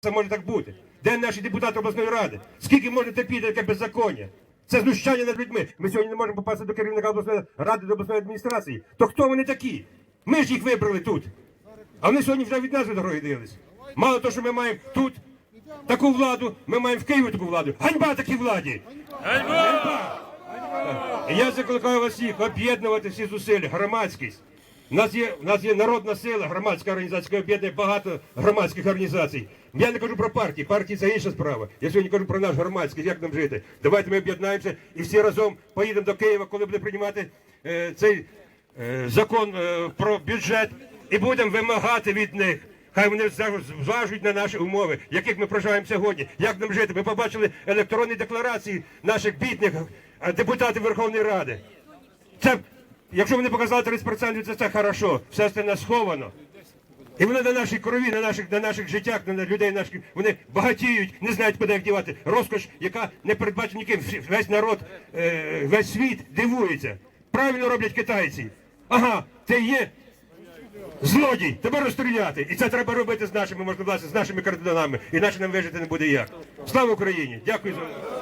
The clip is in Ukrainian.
це може так бути? Де наші депутати обласної ради? Скільки може терпіти таке беззаконня? Це знущання над людьми. Ми сьогодні не можемо попасти до керівника обласної ради, до обласної адміністрації. То хто вони такі? Ми ж їх вибрали тут. А вони сьогодні вже від нас дороги дивились. Мало того, що ми маємо тут таку владу, ми маємо в Києві таку владу. Ганьба такій владі! Ганьба! І Я закликаю вас всіх об'єднувати всі зусилля, громадськість. У нас є, у нас є народна сила, громадська організація, об'єднує багато громадських організацій. Я не кажу про партії, партії це інша справа. Я сьогодні кажу про наш громадськість, як нам жити. Давайте ми об'єднаємося і всі разом поїдемо до Києва, коли буде приймати е, цей е, закон е, про бюджет, і будемо вимагати від них. Хай вони зважують на наші умови, в яких ми проживаємо сьогодні. Як нам жити? Ми побачили електронні декларації наших бідних е, депутатів Верховної Ради. Це, якщо вони показали 30%, це, це хорошо. Все остальне сховано. І вони на нашій крові, на наших, на наших життях, на людей наших, вони багатіють, не знають, куди їх дівати. Розкош, яка не передбачена ніким. Весь народ, е, весь світ дивується. Правильно роблять китайці. Ага, це є злодій, тебе розстріляти. І це треба робити з нашими можливостями, з нашими координатами. Іначе нам вижити не буде як. Слава Україні! Дякую за.